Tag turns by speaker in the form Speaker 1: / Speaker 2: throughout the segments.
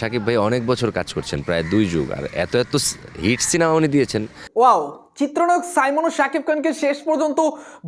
Speaker 1: সাকিব ভাই অনেক বছর কাজ করছেন, প্রায় দুই যুগ, আর এত এত হিট সিনেমা উনি দিয়েছেন।
Speaker 2: ওয়াও চিত্রনায়ক সাইমন ও শাকিব খানকে শেষ পর্যন্ত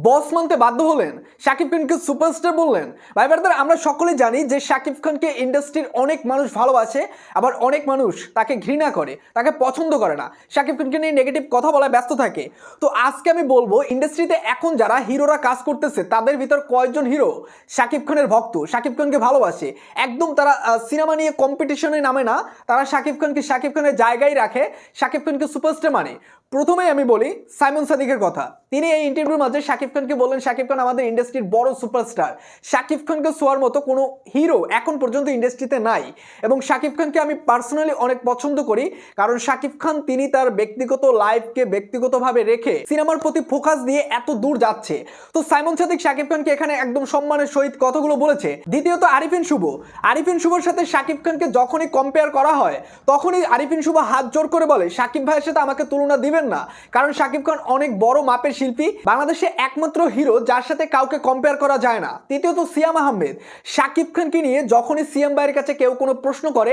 Speaker 2: বস মানতে বাধ্য হলেন। শাকিব খানকে সুপারস্টার বললেন। ভাই ব্রাদার, আমরা সকলে জানি যে শাকিব খানকে ইন্ডাস্ট্রির অনেক মানুষ ভালোবাসে, আবার অনেক মানুষ তাকে ঘৃণা করে, তাকে পছন্দ করে না। শাকিব খানকে নিয়ে নেগেটিভ কথা বলায় ব্যস্ত থাকে। তো আজকে আমি বলব, ইন্ডাস্ট্রিতে এখন যারা হিরোরা কাজ করতেছে, তাদের ভিতর কয়েকজন হিরো শাকিব খানের ভক্ত। শাকিব খানকে ভালোবাসে। একদম তারা সিনেমা নিয়ে কম্পিটিশনে নামে না। তারা শাকিব খানকে শাকিব খানের জায়গায় রাখে, শাকিব খানকে সুপারস্টার মানে। প্রথমেই আমি বলি সাইমন সাদিকের কথা। তিনি এই ইন্টারভিউর মাঝে শাকিব খানকে বললেন, শাকিব খান আমাদের ইন্ডাস্ট্রির বড় সুপারস্টার শাকিব খানকে ছোঁয়ার মতো কোনো হিরো এখন পর্যন্ত ইন্ডাস্ট্রিতে নাই। এবং শাকিব খানকে আমি পার্সোনালি অনেক পছন্দ করি, কারণ শাকিব খান তিনি তার ব্যক্তিগত লাইফকে ব্যক্তিগতভাবে রেখে সিনেমার প্রতি ফোকাস দিয়ে এত দূর যাচ্ছে। তো সাইমন সাদিক শাকিব খানকে এখানে একদম সম্মানের সহিত কথাগুলো বলেছে? দ্বিতীয়ত আরিফিন শুভ। আরিফিন শুভর সাথে শাকিব খানকে যখনই কম্পেয়ার করা হয়, তখনই আরিফিন শুভ হাত জোর করে বলে, শাকিব ভাইয়ের সাথে আমাকে তুলনা দিবেন না। কারণ শাকিব খান অনেক বড় মাপের শিল্পী। বাংলাদেশে একমাত্র হিরো যার সাথে কাউকে কম্পেয়ার করা যায় না। তৃতীয়ত সিয়াম আহমেদ। শাকিব খানকে নিয়ে যখনই সিয়াম ভাইয়ের কাছে কেউ কোনো প্রশ্ন করে,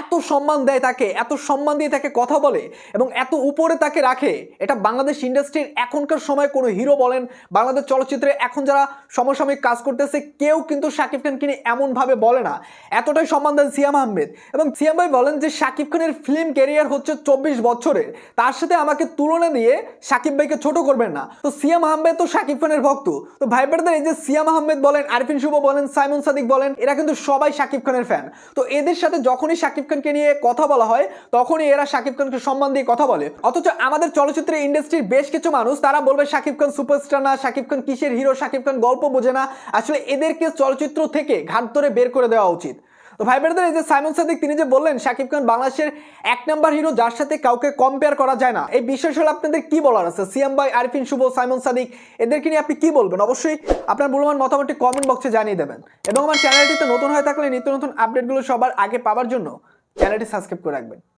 Speaker 2: এত সম্মান দেয় তাকে, এত সম্মান দিয়ে তাকে কথা বলে এবং এত উপরে তাকে রাখে, এটা বাংলাদেশ ইন্ডাস্ট্রির এখনকার সময় কোনো হিরো বলেন, বাংলাদেশ চলচ্চিত্রে এখন যারা সমসাময়িক কাজ করতেছে, কেউ কিন্তু শাকিব খানকে নিয়ে এমনভাবে বলে না। এতটাই সম্মান দেন সিয়াম আহমেদ। এবং সিয়াম ভাই বলেন যে শাকিব খানের ফিল্ম ক্যারিয়ার হচ্ছে চব্বিশ বছরের। তার সাথে আমাকে তুলনা দিয়ে শাকিব ভাইকে ছোট করবেন না। তো সিয়াম আহমেদ তো শাকিব খানের ভক্ত। তো ভাই ব্রাদার, এই যে সিয়াম আহমেদ বলেন, আরিফিন শুভ বলেন, সাইমন সাদিক বলেন, এরা কিন্তু সবাই শাকিব খানের ফ্যান। তো এদের সাথে যখনই শাকিব খানকে নিয়ে কথা বলা হয়, তখনই এরা শাকিব খানকে সম্মান দিয়ে কথা বলে। অথচ আমাদের চলচ্চিত্র ইন্ডাস্ট্রির বেশ কিছু মানুষ, তারা বলবে শাকিব খান সুপারস্টার না শাকিব খান কিসের হিরো শাকিব খান গল্প বোঝে না। আসলে এদেরকে চলচ্চিত্র থেকে ঘাট ধরে বের করে দেওয়া উচিত। তো ভাই ব্রাদার এই যে সাইমন সাদিক, তিনি যে বললেন, শাকিব খান বাংলাদেশের এক নাম্বার হিরো, যার সাথে কাউকে কম্পেয়ার করা যায় না। এই বিষয় হলে আপনাদের কি বলার আছে? সিএম ভাই, আরিফিন শুভ, সাইমন সাদিক, এদেরকে নিয়ে আপনি কি বলবেন? অবশ্যই আপনার মূল্যবান মতামতটি কমেন্ট বক্সে জানিয়ে দেবেন। এবং আমার চ্যানেলটিতে নতুন হয়ে থাকলে নিত্য নতুন আপডেটগুলো সবার আগে পাওয়ার জন্য চ্যানেলটি সাবস্ক্রাইব করে রাখবেন।